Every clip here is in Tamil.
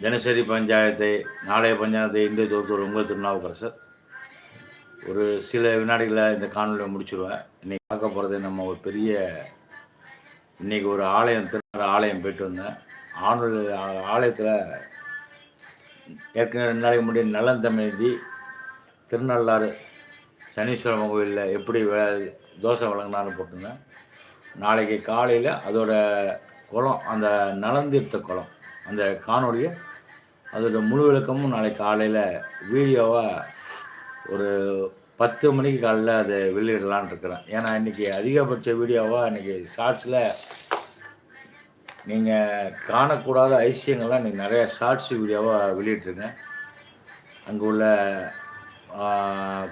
தினசரி பஞ்சாயத்தை நாளைய பஞ்சாயத்தை இந்திய தொகுத்தூர் உங்கள் திருநாவுக்கரசர். ஒரு சில வினாடிகளில் இந்த காணொலியை முடிச்சிடுவேன் இன்றைக்கி பார்க்க போகிறது நம்ம ஒரு பெரிய இன்றைக்கி ஒரு ஆலயம் திருநாள் ஆலயம் போயிட்டு வந்தேன். ஆணு ஆலயத்தில் ஏற்கனவே ரெண்டு நாளைக்கு முன்னாடி நலன் திருநள்ளாறு சனீஸ்வரன் கோயிலில் எப்படி வே- தோசை வழங்கினான்னு போட்டிருந்தேன். நாளைக்கு காலையில் அதோட குளம் அந்த நலந்தீர்த்த குளம் அந்த காணொலியை அதோட முழு விளக்கமும் நாளைக்கு காலையில் வீடியோவாக ஒரு பத்து மணிக்கு காலையில் அதை வெளியிடலான் இருக்கிறேன். ஏன்னா இன்றைக்கி அதிகபட்ச வீடியோவாக இன்றைக்கி ஷார்ட்ஸில் நீங்கள் காணக்கூடாத ஐசியங்கள்லாம் இன்றைக்கி நிறைய ஷார்ட்ஸ் வீடியோவாக வெளியிட்ருங்க அங்கே உள்ள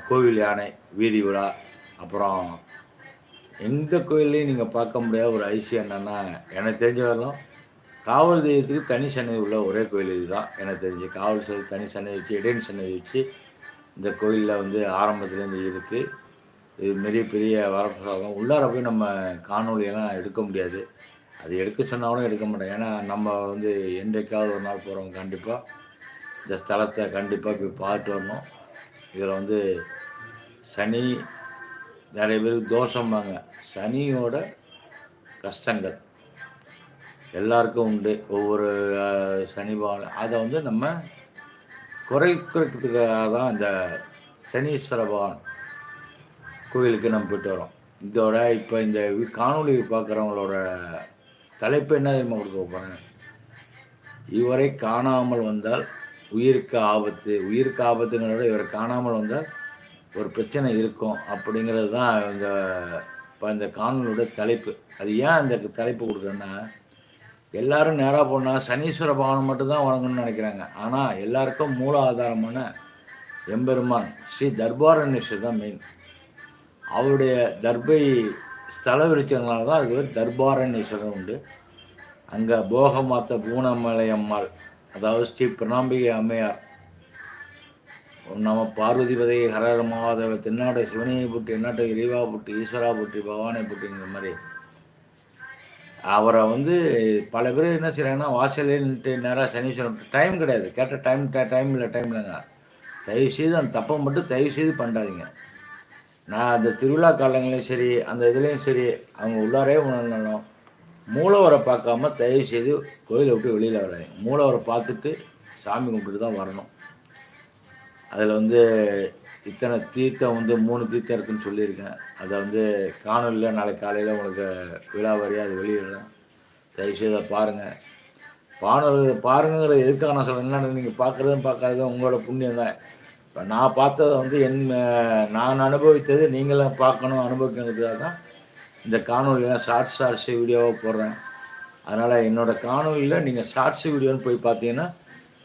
கோவில் யானை வீதி விழா அப்புறம் எந்த கோயில்லையும் நீங்கள் பார்க்க முடியாத ஒரு ஐசியம் என்னென்னா எனக்கு தெரிஞ்ச வரலாம் காவல் தெய்வத்துக்கு தனி சன்னதி உள்ள ஒரே கோயில் இதுதான். எனக்கு தெரிஞ்சு காவல் சன்னதி தனி சன்னதி வச்சு இடையன் சன்னதி வச்சு இந்த கோயிலில் வந்து ஆரம்பத்துலேருந்து இருக்குது இது பெரிய பெரிய வரப்பிரசாதம். உள்ளார போய் நம்ம காணொலியெல்லாம் எடுக்க முடியாது. அது எடுக்க சொன்னாலும் எடுக்க மாட்டோம். ஏன்னா நம்ம வந்து என்றைக்காவது ஒரு நாள் போகிறவங்க கண்டிப்பாக இந்த ஸ்தலத்தை கண்டிப்பாக போய் பார்த்துட்டு வரணும். இதில் வந்து சனி நிறைய பேருக்கு தோஷம்பாங்க. சனியோட கஷ்டங்கள். எல்லாருக்கும் உண்டு. ஒவ்வொரு சனி பகவான் அதை வந்து நம்ம குறைக்கிறதுக்காக தான் இந்த சனீஸ்வர பகவான் கோயிலுக்கு நம்ம போயிட்டு வரோம். இதோட இப்போ இந்த காணொலி காணொளி பார்க்குறவங்களோட தலைப்பு என்ன தெரியுமா கொடுக்க போகிறேன் இவரை காணாமல் வந்தால் உயிருக்கு ஆபத்து. உயிருக்கு ஆபத்துங்கிறத விட இவரை காணாமல் வந்தால் ஒரு பிரச்சனை இருக்கும் அப்படிங்கிறது தான் இந்த இப்போ இந்த காணொலியோட தலைப்பு. அது ஏன் அந்த தலைப்பு கொடுக்குறேன்னா எல்லாரும் நேராக போனால் சனீஸ்வர பகவான் மட்டும்தான் வணங்கணும்னு நினைக்கிறாங்க. ஆனால் எல்லாருக்கும் மூல ஆதாரமான எம்பெருமான் ஸ்ரீ தர்பாரண்யேஸ்வர் தான் மெயின் அவருடைய தர்பை ஸ்தல விருச்சங்களால் தான் அதுக்கு பேர் தர்பாரண்யேஸ்வரன் உண்டு. அங்கே போகமாத்த பூனமலை அம்மாள் அதாவது ஸ்ரீ பிரணாம்பிகை அம்மையார் நம்ம பார்வதிபதை ஹரஹர மகாதேவ தென்னாடு சிவனையை புட்டி என்னாட்டை இறைவா புட்டி ஈஸ்வரா புட்டி பகவானை புட்டிங்கிற மாதிரி அவரை வந்து பல பேர் என்ன செய்கிறாங்கன்னா வாசலே நின்றுட்டு நேராக சனீஸ்வரன் டைம் கிடையாது. கேட்ட டைம் டைம் இல்லை டைம் இல்லைங்க. தயவு செய்து அந்த தப்பை மட்டும் தயவு செய்து பண்ணாதீங்க. நான் அந்த திருவிழா காலங்களையும் சரி அந்த இதுலேயும் சரி அவங்க உள்ளாரே உணர்ந்தாலும் மூலவரை பார்க்காம தயவு செய்து கோயிலை விட்டு வெளியில் வராங்க மூலவரை பார்த்துட்டு சாமி கும்பிட்டு தான் வரணும். அதில் வந்து இத்தனை தீர்த்தம் வந்து மூணு தீர்த்தம் இருக்குன்னு சொல்லியிருக்கேன். அதை வந்து காணொலியில் நாளைக்கு காலையில் உங்களுக்கு விழாவாரியாக அது வெளியிடுறேன் தயவுசெய்து பாருங்கள் பாடல் பாருங்கிற எதுக்காக நான் சொல்கிறேன் நீங்கள் பார்க்குறதும் பார்க்காததும் உங்களோட புண்ணியம் தான். இப்போ நான் பார்த்ததை வந்து என் நான் அனுபவித்தது நீங்களும் பார்க்கணும் அனுபவிக்கிறதுக்காக தான் இந்த காணொலியெலாம் ஷார்ட்ஸ் ஷார்ட்ஸ் வீடியோவாக போடுறேன். அதனால் என்னோடய காணொலியில் நீங்கள் ஷார்ட்ஸ் வீடியோன்னு போய் பார்த்தீங்கன்னா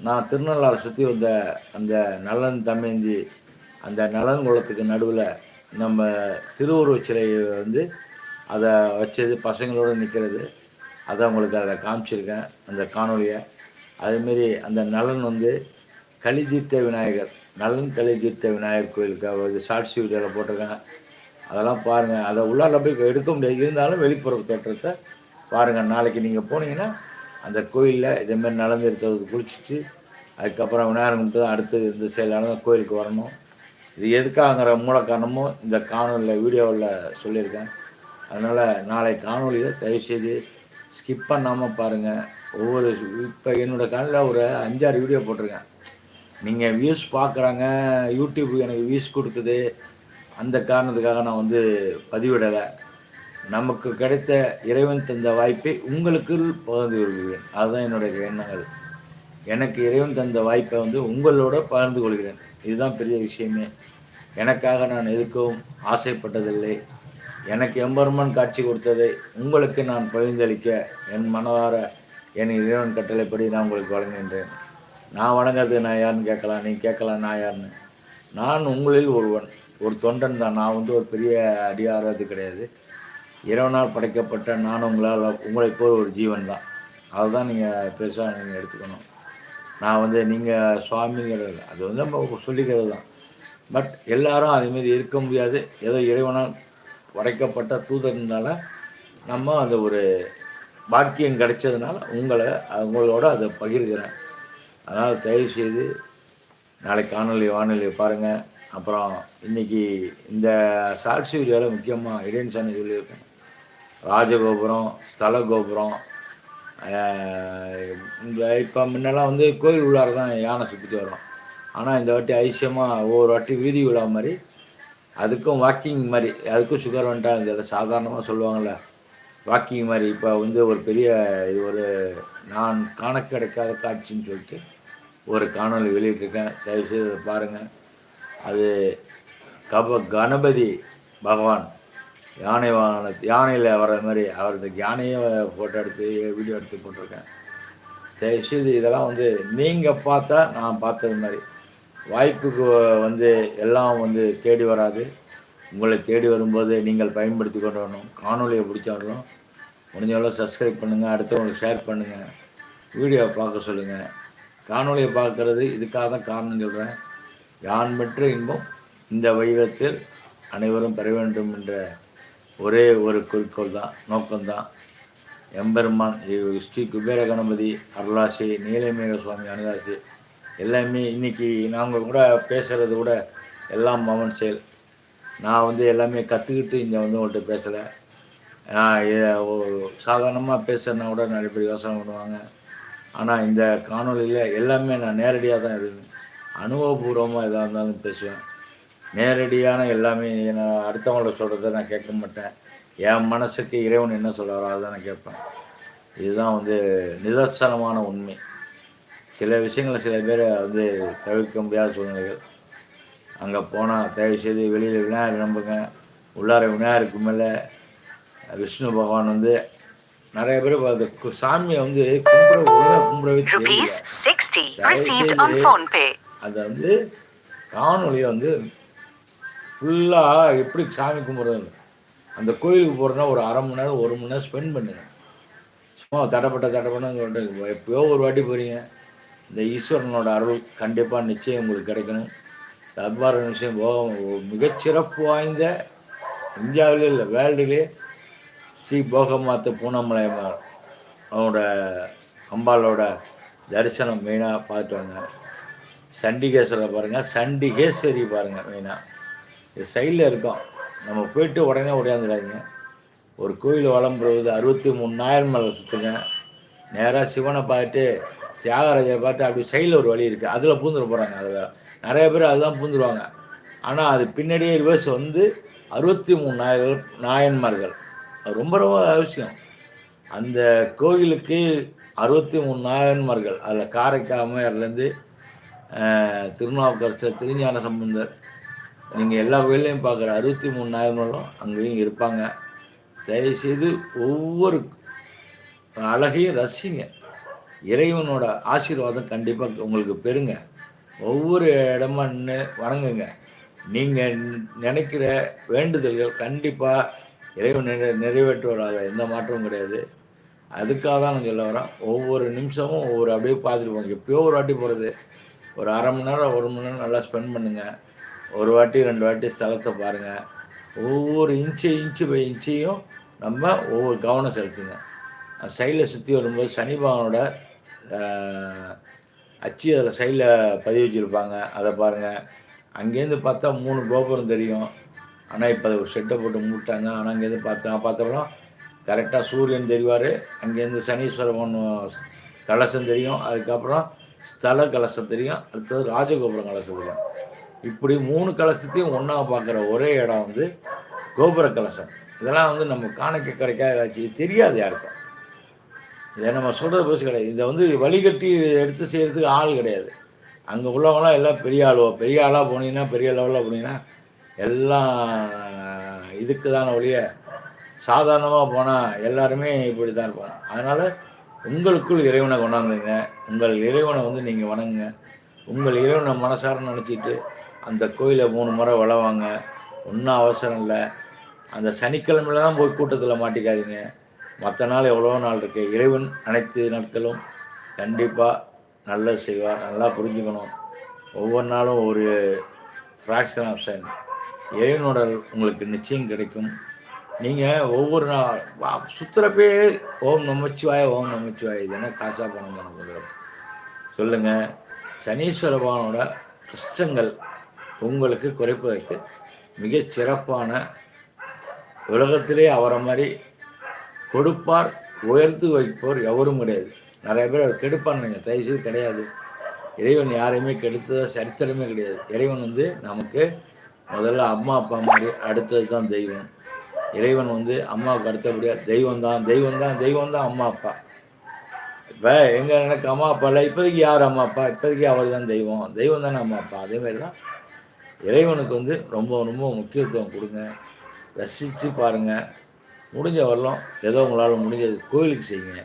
நான் திருநள்ளாறு சுற்றி வந்த அந்த நல்லன் தமேந்தி அந்த நலன் குளத்துக்கு நடுவில் நம்ம திருவுருவச் சிலையை வந்து அதை வச்சது பசங்களோடு நிற்கிறது அதை உங்களுக்கு அதை காமிச்சிருக்கேன் அந்த காணொலியை அதேமாரி அந்த நலன் வந்து கலிதீர்த்த விநாயகர் நலன் கலிதீர்த்த விநாயகர் கோயிலுக்கு அவர் ஷார்ட்ஸ் வீடியோவில் போட்டிருக்கேன் அதெல்லாம் பாருங்கள் அதை உள்ளார போய் எடுக்க முடியாது. இருந்தாலும் வெளிப்புற தோற்றத்தை பாருங்கள் நாளைக்கு நீங்கள் போனீங்கன்னா அந்த கோயிலில் இதேமாரி நடந்திருக்கிறது குளிச்சுட்டு அதுக்கப்புறம் விநாயகர் கும்பிட்டு அடுத்து இந்த செயலான கோயிலுக்கு வரணும். இது எதுக்காகிற மூல காரணமும் இந்த காணொலியில் வீடியோவில் சொல்லியிருக்கேன். அதனால் நாளை காணொலியை தயவுசெய்து ஸ்கிப் பண்ணாமல் பாருங்கள் ஒவ்வொரு இப்போ என்னோடய காலையில் ஒரு அஞ்சாறு வீடியோ போட்டிருக்கேன். நீங்கள் வியூஸ் பார்க்குறாங்க யூடியூப் எனக்கு வியூஸ் கொடுக்குது. அந்த காரணத்துக்காக நான் வந்து பதிவிடலை. நமக்கு கிடைத்த இறைவன் தந்த வாய்ப்பை உங்களுக்கு பகிர்ந்து கொள்கிறேன். அதுதான் என்னுடைய எண்ணங்கள். எனக்கு இறைவன் தந்த வாய்ப்பை வந்து உங்களோட பகிர்ந்து கொள்கிறேன். இதுதான் பெரிய விஷயமே. எனக்காக நான் எதுக்கவும் ஆசைப்பட்டதில்லை. எனக்கு எம்பெருமான் காட்சி கொடுத்ததை உங்களுக்கு நான் பகிர்ந்தளிக்க என் மனதார என் இறைவன் கட்டளைப்படி நான் உங்களுக்கு வழங்குகின்றேன். நான் வணங்குறது நான் யாருன்னு கேட்கலாம் நீ கேட்கலாம் நான் யாருன்னு நான் உங்களில் ஒருவன். ஒரு தொண்டன் தான். நான் வந்து ஒரு பெரிய அடியாரது கிடையாது. இறைவனால் படைக்கப்பட்ட நான் உங்களால் உங்களை போல் ஒரு ஜீவன் தான். அதுதான் நீங்கள் பெருசாக நீங்கள் எடுத்துக்கணும். நான் வந்து நீங்கள் சுவாமிங்கிறது அது வந்து நம்ம சொல்லிக்கிறது தான் பட் எல்லாரும் அதேமாரி இருக்க முடியாது. ஏதோ இறைவனால் உடைக்கப்பட்ட தூதர்னால நம்ம அந்த ஒரு பாக்கியம் கிடைச்சதுனால உங்களை உங்களோட அதை பகிர்கிறேன். அதனால் தயவு செய்து நாளைக்கு காணொலி வானொலியை பாருங்கள் அப்புறம் இன்னைக்கு இந்த சாட்சி வீடியோவில் முக்கியமாக இடையன் சாமி சொல்லியிருக்கேன் ராஜகோபுரம் ஸ்தல கோபுரம் இந்த இப்போ முன்னெல்லாம் வந்து கோயில் உள்ளார தான் யானை சுற்றிட்டு வரும் ஆனால் இந்த வாட்டி ஐசியமாக ஒவ்வொரு வாட்டி வீதி விழா மாதிரி அதுக்கும் வாக்கிங் மாதிரி அதுக்கும் சுகர் வந்துட்டா இந்த சாதாரணமாக சொல்லுவாங்கள்ல வாக்கிங் மாதிரி இப்போ வந்து ஒரு பெரிய இது ஒரு நான் காண கிடைக்காத காட்சின்னு சொல்லிட்டு ஒரு காணொலி வெளியிட்டிருக்கேன். தயவுசெய்து அதை பாருங்கள் அது கப கணபதி பகவான் யானை வாகன யானையில் வர்ற மாதிரி அவர் இந்த யானையை ஃபோட்டோ எடுத்து வீடியோ எடுத்து போட்டிருக்கேன். தயவுசெய்து இதெல்லாம் வந்து நீங்கள் பார்த்தா நான் பார்த்தது மாதிரி. வாய்ப்புக்கு வந்து எல்லாம் வந்து தேடி வராது. உங்களை தேடி வரும்போது நீங்கள் பயன்படுத்தி கொண்டு வரணும். காணொலியை பிடிச்சாலும் முடிஞ்ச அளவு சப்ஸ்கிரைப் பண்ணுங்கள் அடுத்தவங்களுக்கு ஷேர் பண்ணுங்கள் வீடியோ பார்க்க சொல்லுங்கள் காணொலியை பார்க்கறது இதுக்காக தான் காரணம் சொல்கிறேன் யான் பெற்ற இன்பம் இந்த வைகத்தில் அனைவரும் பெற வேண்டும் என்ற ஒரே ஒரு குறிக்கோள் தான் நோக்கம்தான். எம்பெருமான் ஸ்ரீ குபேர கணபதி அருளாசி நீலமேக சுவாமி அனுதாசி எல்லாமே இன்னைக்கு நாங்கள் கூட பேசுகிறது கூட எல்லாம் மவன் செயல். நான் வந்து எல்லாமே கற்றுக்கிட்டு இங்கே வந்து உங்கள்கிட்ட பேசலை. நான் சாதாரணமாக பேசுகிறேன்னா கூட நிறைய பேர் யோசனை பண்ணுவாங்க. ஆனால் இந்த காணொலியில் எல்லாமே நான் நேரடியாக தான் இருந்தேன் அனுபவபூர்வமாக எதாக இருந்தாலும் பேசுவேன். நேரடியான எல்லாமே நான் அடுத்தவங்கள சொல்கிறத நான் கேட்க மாட்டேன். என் மனசுக்கு இறைவன் என்ன சொல்கிறாரோ அதை நான் கேட்பேன். இதுதான் வந்து நிதர்சனமான உண்மை. சில விஷயங்களை சில பேரை வந்து தவிர்க்க முடியாத சூழ்நிலைகள். அங்கே போனால் தயவு செய்து வெளியில் விநாயகர் நம்புங்க. உள்ளார விநாயகருக்கு மேலே விஷ்ணு பகவான் வந்து நிறைய பேர் அந்த சாமியை வந்து கும்பிட ஒழுங்காக கும்பிடவே தெரியல Rupees 60 received on phone pay. அதை வந்து காணொலியை வந்து ஃபுல்லாக எப்படி சாமி கும்பிட்றது அந்த கோயிலுக்கு போகிறதுனா ஒரு அரை மணி நேரம் ஒரு மணி நேரம் ஸ்பெண்ட் பண்ணுங்க. சும்மா தடப்பட்ட தடப்பட்டன்னு எப்போயோ ஒரு வாட்டி போகிறீங்க இந்த ஈஸ்வரனோட அருள் கண்டிப்பாக நிச்சயம் உங்களுக்கு கிடைக்கணும். தர்பார விஷயம் மிகச்சிறப்பு வாய்ந்த இந்தியாவிலே இல்லை வேர்ல்டுலே ஸ்ரீ போகமாத்த பூனமலை அம்மா- அவனோட அம்பாளோட தரிசனம் மெயினாக பார்த்துட்டு வாங்க. சண்டிகேஸ்வரரை பாருங்கள் சண்டிகேஸ்வரி பாருங்கள் மெயினாக சைடில் இருக்கோம். நம்ம போயிட்டு உடனே உடையாந்துடாதீங்க ஒரு கோயில் வளம் பெறுவது அறுபத்தி மூணு நாயர் மலை சுற்றுங்க நேராக சிவனை பார்த்துட்டு தியாகராஜரை பார்த்து அப்படி சைடில் ஒரு வழி இருக்குது அதில் பூந்துட போகிறாங்க அதில். நிறைய பேர் அதுதான் பூந்துருவாங்க. ஆனால் அது பின்னாடியே ரிவர்ஸ் வந்து அறுபத்தி மூணு நாயகர் நாயன்மார்கள். அது ரொம்ப ரொம்ப அவசியம். அந்த கோயிலுக்கு அறுபத்தி மூணு நாயன்மார்கள் அதில் காரைக்கால் திருநாவுக்கரசர் திருஞான சம்பந்தர் நீங்கள் எல்லா கோயிலையும் பார்க்குற அறுபத்தி மூணு நாயன்மார்களும் அங்கேயும் இருப்பாங்க. தயவுசெய்து ஒவ்வொரு அழகையும் ரசிங்க. இறைவனோட ஆசீர்வாதம் கண்டிப்பாக உங்களுக்கு பெறுங்க. ஒவ்வொரு இடமா நின்று வணங்குங்க. நீங்கள் நினைக்கிற வேண்டுதல்கள் கண்டிப்பாக இறைவன் நிறை நிறைவேற்றுவராக. எந்த மாற்றமும் கிடையாது. அதுக்காக தான் நாங்கள் எல்லாம் வரோம் ஒவ்வொரு நிமிஷமும் ஒவ்வொரு அப்படியே பார்த்துட்டு போங்க. எப்பயோ ஒரு வாட்டி போகிறது ஒரு அரை மணி நேரம் ஒரு மணி நேரம் நல்லா ஸ்பெண்ட் பண்ணுங்கள் ஒரு வாட்டி ரெண்டு வாட்டி ஸ்தலத்தை பாருங்கள் ஒவ்வொரு இன்ச்சு இன்ச்சு பை இன்ச்சையும் நம்ம ஒவ்வொரு கவனம் செலுத்துங்க. சைடில் சுற்றி வரும்போது சனி பகவானோட அச்சு அதில் சைடில் பதிவு வச்சுருப்பாங்க. அதை பாருங்கள் அங்கேருந்து பார்த்தா மூணு கோபுரம் தெரியும். ஆனால் இப்போ அதை ஒரு ஷெட்டை போட்டு மூட்டாங்க ஆனால் அங்கேருந்து பார்த்தா பார்த்தப்பறம் கரெக்டாக சூரியன் தெரிவார். அங்கேருந்து சனீஸ்வரன் கலசம் தெரியும். அதுக்கப்புறம் ஸ்தல கலசம் தெரியும். அடுத்தது ராஜகோபுரம் கலசம் தெரியும். இப்படி மூணு கலசத்தையும் ஒன்றா பார்க்குற ஒரே இடம் வந்து கோபுர கலசம். இதெல்லாம் வந்து நம்ம காணிக்க கிடைக்காத ஏதாச்சும் தெரியாது யாருக்கும். இதை நம்ம சொல்கிறது பெருசு கிடையாது. இதை வந்து வழிகட்டி எடுத்து செய்கிறதுக்கு ஆள் கிடையாது. அங்கே உள்ளவங்களாம் எல்லாம் பெரிய ஆளுவோ பெரிய ஆளாக போனீங்கன்னா பெரிய லெவலில் போனீங்கன்னா எல்லாம் இதுக்கு தான ஒழிய சாதாரணமாக போனால் எல்லாருமே இப்படி தான் இருப்பாங்க. அதனால் உங்களுக்குள் இறைவனை கொண்டாந்துங்க. உங்கள் இறைவனை வந்து நீங்கள் வணங்குங்க. உங்கள் இறைவனை மனசார நினச்சிட்டு அந்த கோயிலை மூணு முறை வளவாங்க. ஒன்றும் அவசரம் இல்லை. அந்த சனிக்கிழமையில தான் போய் கூட்டத்தில் மாட்டிக்காதீங்க. மற்ற நாள் எவ்வளோ நாள் இருக்கு. இறைவன் அனைத்து நாட்களும் கண்டிப்பாக நல்ல செய்வார். நல்லா புரிஞ்சுக்கணும். ஒவ்வொரு நாளும் ஒரு ஃப்ராக்ஷன் ஆஃப் செகண்ட் இறைவனோட உங்களுக்கு நிச்சயம் கிடைக்கும். நீங்கள் ஒவ்வொரு நாள் சுற்றுறப்பே ஓம் நமச்சிவாய ஓம் நமச்சிவாய. இதுன்னா என்ன காசா பணம் பண்ண போகிறோம் சொல்லுங்கள் சனீஸ்வர பகவானோட கஷ்டங்கள் உங்களுக்கு குறைப்பதற்கு மிகச் சிறப்பான உலகத்திலே அவரை மாதிரி கொடுப்பார் உயர்த்து வைப்போர் எவரும் கிடையாது. நிறைய பேர் அவர் கெடுப்பானுங்க நீங்கள் தயவுசெய்து கிடையாது. இறைவன் யாரையுமே கெடுத்ததாக சரித்திரமே கிடையாது. இறைவன் வந்து நமக்கு முதல்ல அம்மா அப்பா மாதிரி அடுத்தது தான் தெய்வம். இறைவன் வந்து அம்மாவுக்கு அடுத்தபடியாக தெய்வம் தான் தெய்வம் தான் தெய்வம் தான் அம்மா அப்பா. இப்போ எங்கள் எனக்கு அம்மா அப்பா இல்லை இப்போதைக்கு யார் அம்மா அப்பா? இப்போதைக்கு அவர் தான் தெய்வம். தெய்வம் தானே அம்மா அப்பா? அதேமாதிரி தான் இறைவனுக்கு வந்து ரொம்ப ரொம்ப முக்கியத்துவம் கொடுங்க. ரசித்து பாருங்கள் முடிஞ்ச வரலாம் ஏதோ உங்களால் முடிஞ்சது கோயிலுக்கு செய்யுங்க.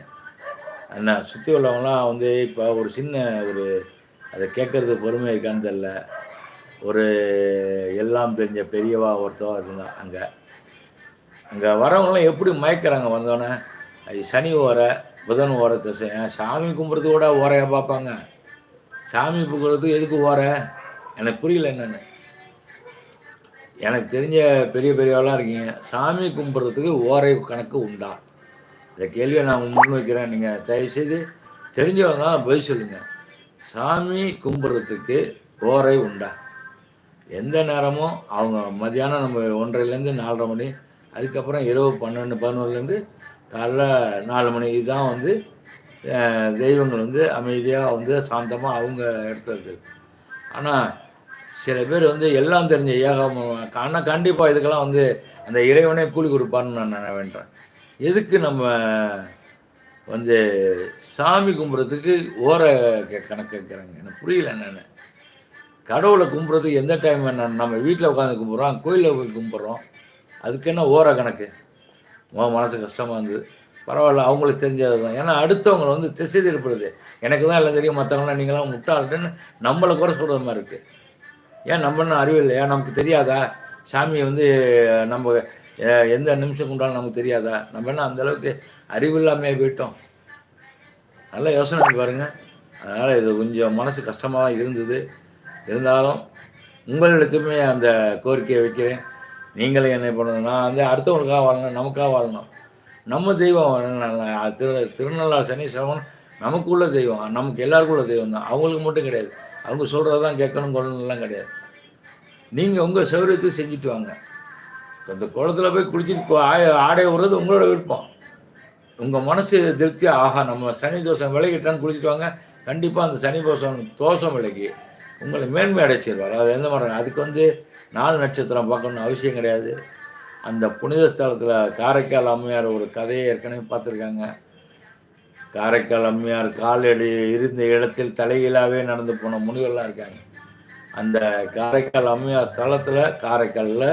அண்ணா சுற்றி உள்ளவங்களாம் வந்து இப்போ ஒரு சின்ன ஒரு அதை கேட்குறது பொறுமை இருக்கான்னு தெரில ஒரு எல்லாம் தெரிஞ்ச பெரியவா ஒருத்தவா இருந்தா அங்கே. அங்கே வரவங்களாம் எப்படி மயக்கிறாங்க வந்தோடனே அது சனி ஓர புதன் ஓரத்தை செய்~ சாமி கும்பிட்றது கூட ஓரையாக பார்ப்பாங்க. சாமி கும்பிட்றதுக்கு எதுக்கு ஓர? எனக்கு புரியல என்னென்னு. எனக்கு தெரிஞ்ச பெரிய பெரியவெல்லாம் இருக்கீங்க. சாமி கும்பிட்றதுக்கு ஓரை கணக்கு உண்டா? இந்த கேள்வியை நான் முன் வைக்கிறேன். நீங்கள் தயவுசெய்து தெரிஞ்சவங்க தான் போய் சொல்லுங்கள் சாமி கும்பிட்றதுக்கு ஓரை உண்டா? எந்த நேரமும் அவங்க மதியானம் நம்ம ஒன்றரைலேருந்து நாலரை மணி அதுக்கப்புறம் இரவு பன்னெண்டு பதினொன்றுலேருந்து காலைல நாலு மணி இதுதான் வந்து தெய்வங்கள் வந்து அமைதியாக வந்து சாந்தமாக அவங்க இடத்துல இருக்குது. ஆனால் சில பேர் வந்து எல்லாம் தெரிஞ்ச ஏகம் ஆனால் கண்டிப்பாக இதுக்கெல்லாம் வந்து அந்த இறைவனே கூலி கொடுப்பான்னு நான் நான் வேண்டேன் எதுக்கு நம்ம வந்து சாமி கும்பிட்றதுக்கு ஓர கே- கணக்கு வைக்கிறாங்க. எனக்கு புரியல என்னென்னு. கடவுளை கும்பிட்றதுக்கு எந்த டைம் என்ன நம்ம வீட்டில் உட்காந்து கும்பிட்றோம் கோயிலில் போய் கும்பிட்றோம் அதுக்கு என்ன ஓர கணக்கு? உன் மனசு கஷ்டமாக இருந்தது. பரவாயில்ல அவங்களுக்கு தெரிஞ்சது தான். ஏன்னா அடுத்தவங்களை வந்து திசை திருப்புறது. எனக்கு தான் எல்லாம் தெரியும் மற்றவங்களாம் நீங்களாம் முட்டாள்ட்டுன்னு நம்மளை கூட சொல்கிற மாதிரி இருக்குது ஏன் நம்ம அறிவு இல்லையா? நமக்கு தெரியாதா? சாமியை வந்து நம்ம எந்த நிமிஷம் கொண்டாலும் நமக்கு தெரியாதா? நம்ம என்ன அந்த அளவுக்கு அறிவு இல்லாமையே போயிட்டோம். நல்லா யோசனை பண்ணி பாருங்க. அதனால் இது கொஞ்சம் மனசு கஷ்டமாக தான் இருந்தது. இருந்தாலும் உங்களிடத்துமே அந்த கோரிக்கையை வைக்கிறேன். நீங்களும் என்ன பண்ணணும் நான் வந்து அடுத்தவங்களுக்காக வாழணும் நமக்காக வாழணும். நம்ம தெய்வம் திரு திருநள்ளா சனீஸ்வரன் நமக்குள்ள தெய்வம். நமக்கு எல்லாருக்குள்ள தெய்வம் தான் அவங்களுக்கு மட்டும் கிடையாது. அவங்க சொல்கிறதான் கேட்கணும் கொள்ளணும்லாம் கிடையாது. நீங்கள் உங்கள் சௌகரியத்தை செஞ்சுட்டு வாங்க. அந்த குளத்துல போய் குளிச்சுட்டு ஆய- ஆடை விடுறது உங்களோட விருப்பம். உங்கள் மனசு திருப்தி ஆஹா நம்ம சனி தோஷம் விலகிட்டான்னு குளிச்சுட்டு வாங்க. கண்டிப்பாக அந்த சனி தோஷம் தோஷம் விலகி உங்களை மேன்மை அடைச்சிருவார். அது எந்த மாதிரி? அதுக்கு வந்து நாலு நட்சத்திரம் பார்க்கணும்னு அவசியம் கிடையாது. அந்த புனித ஸ்தலத்தில் காரைக்கால் அம்மையார் ஒரு கதையை ஏற்கனவே பார்த்துருக்காங்க. காரைக்கால் அம்மையார் காலடி இருந்த இடத்தில் தலைகீழாவே நடந்து போன முனிவர்லாம் இருக்காங்க. அந்த காரைக்கால் அம்மையார் ஸ்தலத்தில் காரைக்காலில்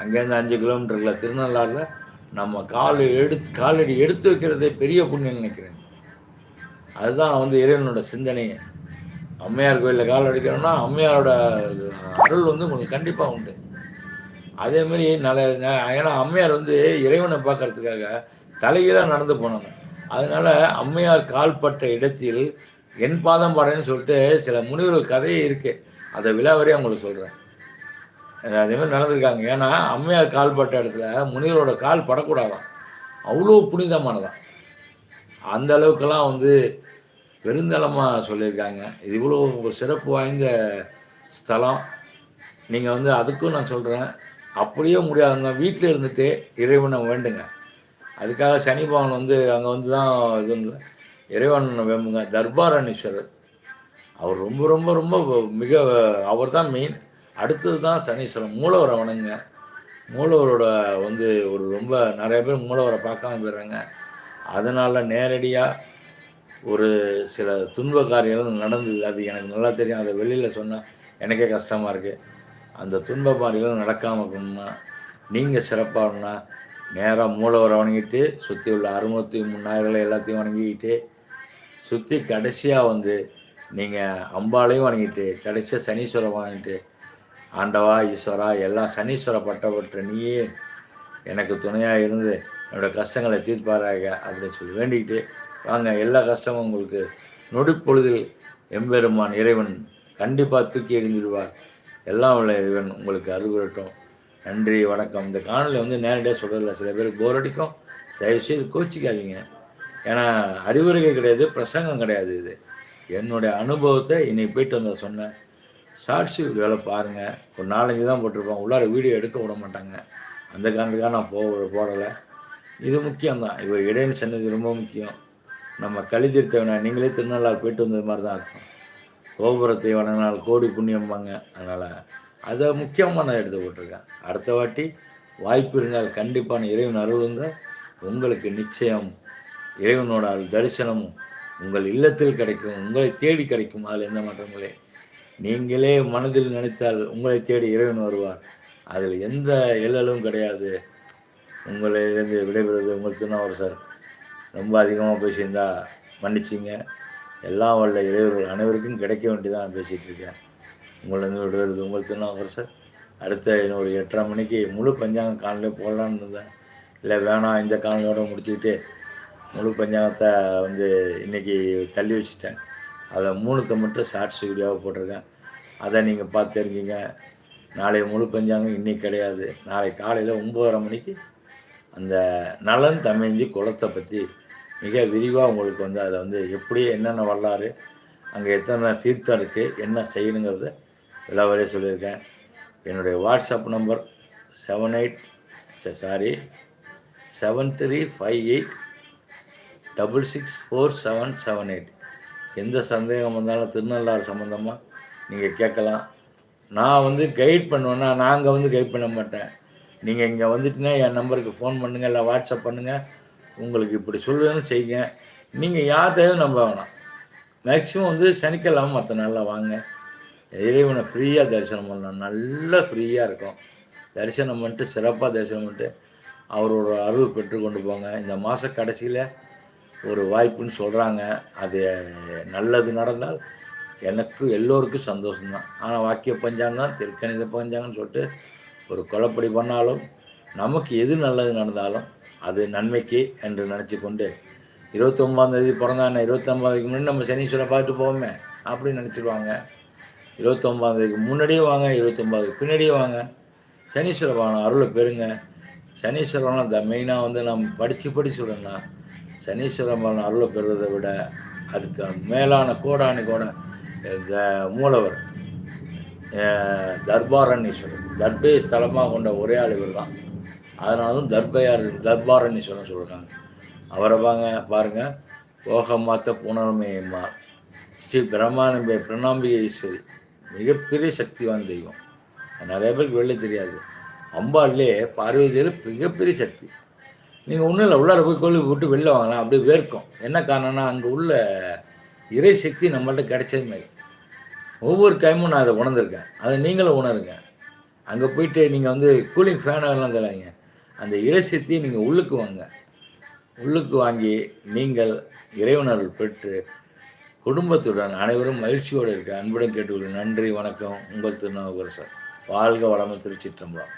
அங்கேருந்து அஞ்சு கிலோமீட்டரில் திருநள்ளாறில் நம்ம கால் எடுத்து காலடி எடுத்து வைக்கிறதே பெரிய புண்ணியம் நினைக்கிறேன். அதுதான் வந்து இறைவனோட சிந்தனையே அம்மையார் கோயிலில் கால் அடிக்கிறோம்னா அம்மையாரோட அருள் வந்து உங்களுக்கு கண்டிப்பாக உண்டு. அதேமாரி நல்ல ஏன்னா அம்மையார் வந்து இறைவனை பார்க்கறதுக்காக தலைகீழாக நடந்து போனாங்க அதனால அம்மையார் கால்பட்ட இடத்தில் என் பாதம் பாடன்னு சொல்லிட்டு சில முனிவர்கள் கதையே இருக்கு. அதை விழாவறியாக அவங்களுக்கு சொல்கிறேன் அதேமாதிரி நடந்திருக்காங்க. ஏன்னா அம்மையார் கால்பட்ட இடத்துல முனிவரோட கால் படக்கூடாதான். அவ்வளோ புனிதமானதான். அந்த அளவுக்கெல்லாம் வந்து பெருந்தளமாக சொல்லியிருக்காங்க. இது இவ்வளோ சிறப்பு வாய்ந்த ஸ்தலம். நீங்கள் வந்து அதுக்கும் நான் சொல்கிறேன் அப்படியே முடியாதுங்க வீட்டில் இருந்துட்டு இறைவனை வேண்டுங்க. அதுக்காக சனி பகவான் வந்து அங்கே வந்து தான் இது இறைவன் வேம்புங்க. தர்பாரணீஸ்வரர் அவர் ரொம்ப ரொம்ப ரொம்ப மிக அவர் தான் மெயின் அடுத்தது தான் சனீஸ்வரன். மூலவரை வணங்க மூலவரோட வந்து ஒரு ரொம்ப நிறைய பேர் மூலவரை பார்க்காம போயிடுறாங்க. அதனால் நேரடியாக ஒரு சில துன்ப காரியங்கள் நடந்தது. அது எனக்கு நல்லா தெரியும். அதை வெளியில் சொன்னால் எனக்கே கஷ்டமாக இருக்குது அந்த துன்ப காரியங்கள் நடக்காமல் இருக்கணும்னா நீங்கள் சிறப்பாகணும்னா நேராக மூலவரை வணங்கிட்டு சுற்றி உள்ள அறுபத்தி மூணாயிரங்களை எல்லாத்தையும் வணங்கிக்கிட்டு சுற்றி கடைசியாக வந்து நீங்கள் அம்பாளையும் வணங்கிட்டு கடைசியாக சனீஸ்வரம் வாங்கிட்டு ஆண்டவா ஈஸ்வரா எல்லாம் சனீஸ்வர பட்டப்பட்ட நீயே எனக்கு துணையாக இருந்து என்னோட கஷ்டங்களை தீர்ப்பாராக அப்படின்னு சொல்லி வேண்டிக்கிட்டு வாங்க எல்லா கஷ்டமும் உங்களுக்கு நொடிப்பொழுதில் எம்பெருமான் இறைவன் கண்டிப்பாக தூக்கி எறிந்துடுவார் எல்லாம் உள்ள இறைவன் உங்களுக்கு அருள்புரட்டும் நன்றி வணக்கம். இந்த காணொலி வந்து நேரடியாக சொல்கிறதில்ல சில பேருக்கு போர் அடிக்கும். தயவுசெய்து கோச்சிக்காதீங்க. ஏன்னா அறிவுரைகள் கிடையாது பிரசங்கம் கிடையாது இது. என்னுடைய அனுபவத்தை இன்னைக்கு போயிட்டு வந்த சொன்னேன். ஷார்ட்ஸ் வீடியோவில் பாருங்கள் ஒரு நாலஞ்சு தான் போட்டிருப்போம். உள்ளார வீடியோ எடுக்க விட மாட்டாங்க. அந்த காரணத்துக்காக நான் போ போடலை. இது முக்கியம்தான் இப்போ இடையில சொன்னது ரொம்ப முக்கியம். நம்ம கழிதிருத்தவனை நீங்களே திருநள்ளாறு போயிட்டு வந்தது மாதிரி தான் இருக்கும். கோபுரத்தை வணங்கினால் கோடி புண்ணியம்பாங்க. அதனால் அதை முக்கியமாக நான் எடுத்து போட்டிருக்கேன். அடுத்த வாட்டி வாய்ப்பு இருந்தால் கண்டிப்பான இறைவன் அருள் இருந்தால் உங்களுக்கு நிச்சயம் இறைவனோட அருள் தரிசனமும் உங்கள் இல்லத்தில் கிடைக்கும் உங்களை தேடி கிடைக்கும். அதில் எந்த மாற்றங்களே நீங்களே மனதில் நினைத்தால் உங்களை தேடி இறைவன் வருவார். அதில் எந்த எல்லலும் கிடையாது. உங்களிலிருந்து விடைபெறுவது உங்களுக்கு திருநாவூர் சார். ரொம்ப அதிகமாக பேசியிருந்தா மன்னிச்சிங்க. எல்லாம் வல்ல இறைவர்கள் அனைவருக்கும் கிடைக்க வேண்டியதான் தான் பேசிகிட்டு இருக்கேன். உங்களிருந்து விடுவது உங்கள் திருநாவூர் சார் அடுத்த ஒரு எட்டரை மணிக்கு முழு பஞ்சாங்கம் காலையிலே போடலான்னு இருந்தேன். இல்லை வேணாம் இந்த காலையோட முடிச்சுக்கிட்டு முழு பஞ்சாங்கத்தை வந்து இன்றைக்கி தள்ளி வச்சுட்டேன். அதை மூணுத்தை மட்டும் ஷார்ட்ஸ் வீடியோவாக போட்டிருக்கேன். அதை நீங்கள் பார்த்து தெரிஞ்சுங்க. நாளை முழு பஞ்சாங்கம் இன்னைக்கு கிடையாது. நாளை காலையில் ஒம்பதரை மணிக்கு அந்த நலன் தமிழ்ந்தி குளத்தை பற்றி மிக விரிவாக உங்களுக்கு வந்து அதை வந்து எப்படி என்னென்ன வரலாறு அங்கே எத்தனை தீர்த்தம் இருக்குது என்ன செய்யணுங்கிறத எல்லா வேலையும் சொல்லியிருக்கேன். என்னுடைய WhatsApp number seven eight sorry seven three five eight double six four seven seven eight எந்த சந்தேகம் வந்தாலும் திருநள்ளாறு சம்மந்தமாக நீங்கள் கேட்கலாம். நான் வந்து கைட் பண்ணுவேன்னா நாங்கள் வந்து கைட் பண்ண மாட்டேன். நீங்கள் இங்கே வந்துட்டுனா என் நம்பருக்கு ஃபோன் பண்ணுங்கள் இல்லை வாட்ஸ்அப் பண்ணுங்கள் உங்களுக்கு இப்படி சொல்லுவேன்னு செய்யுங்க. நீங்கள் யார்கிட்டையும் நம்ப வேணாம். மேக்ஸிமம் வந்து சனிக்கிழமை மற்ற நாளில் வாங்க. இறைவனை ஃப்ரீயாக தரிசனம் பண்ணலாம் நல்லா ஃப்ரீயாக இருக்கும். தரிசனம் பண்ணிட்டு சிறப்பாக தரிசனம் பண்ணிட்டு அவரோட அருள் பெற்று கொண்டு போங்க. இந்த மாத கடைசியில் ஒரு வாய்ப்புன்னு சொல்கிறாங்க அது நல்லது நடந்தால் எனக்கு எல்லோருக்கும் சந்தோஷம்தான். ஆனால் வாக்கிய பஞ்சாங்கம் திருக்கணித பஞ்சாங்கன்னு சொல்லிட்டு ஒரு கொலப்படி பண்ணாலும் நமக்கு எது நல்லது நடந்தாலும் அது நன்மைக்கு என்று நினச்சி கொண்டு இருபத்தொம்பதாந்தேதி பிறந்தானே இருபத்தொம்பதுக்கு முன்னாடி நம்ம சனீஸ்வரன் பார்த்துட்டு போவோமே அப்படின்னு நினச்சிடுவாங்க இருபத்தொம்பதாந்தேதிக்கு முன்னாடியே வாங்க இருபத்தொம்பதுக்கு பின்னாடியே வாங்க. சனீஸ்வர பகவான் அருளை பெறுங்க. சனீஸ்வரன் த மெயினாக வந்து நம்ம படித்து படித்து சொல்லணும்னா சனீஸ்வர பகவான் அருளை பெறுறதை விட அதுக்கு மேலான கோடானு கோட இந்த மூலவர் அஹ், தர்பாரண்யேஸ்வரர். தர்பை ஸ்தலமாக கொண்ட ஒரே ஆள் இவர் தான். அதனால தான் தர்பையார் தர்பாரண்யேஸ்வரன் சொல்கிறாங்க அவரை வாங்க பாருங்க. ஓகமாத்த புனர்மயம்மா ஸ்ரீ பிரம்மானம்பே பிரணாம்பிகேஸ்வரி மிகப்பெரிய சக்திவான் தெய்வம். நிறைய பேருக்கு வெளில தெரியாது. அம்பாள்லே பார்வதி மிகப்பெரிய சக்தி. நீங்கள் ஒன்றும் இல்லை உள்ளார போய் கோயிலுக்கு போட்டு வெளில வாங்கலாம் அப்படியே வேர்க்கும். என்ன காரணம்னா அங்கே உள்ள இறை சக்தி நம்மள்ட்ட கிடைச்சது மாதிரி. ஒவ்வொரு டைமும் நான் அதை உணர்ந்திருக்கேன். அதை நீங்களும் உணருங்க. அங்கே போயிட்டு நீங்கள் வந்து கூலிங் ஃபேனெல்லாம் தராங்க அந்த இறை சக்தியை நீங்கள் உள்ளுக்கு வாங்க. உள்ளுக்கு வாங்கி நீங்கள் இறைவனர்கள் பெற்று குடும்பத்துடன் அனைவரும் மகிழ்ச்சியோடு இருக்க அன்புடன் கேட்டுக்கொள்கிறேன். நன்றி வணக்கம். உங்கள் திருநாவுக்கரசர். வாழ்க வளமும் திருச்சிற்றம்பலம்.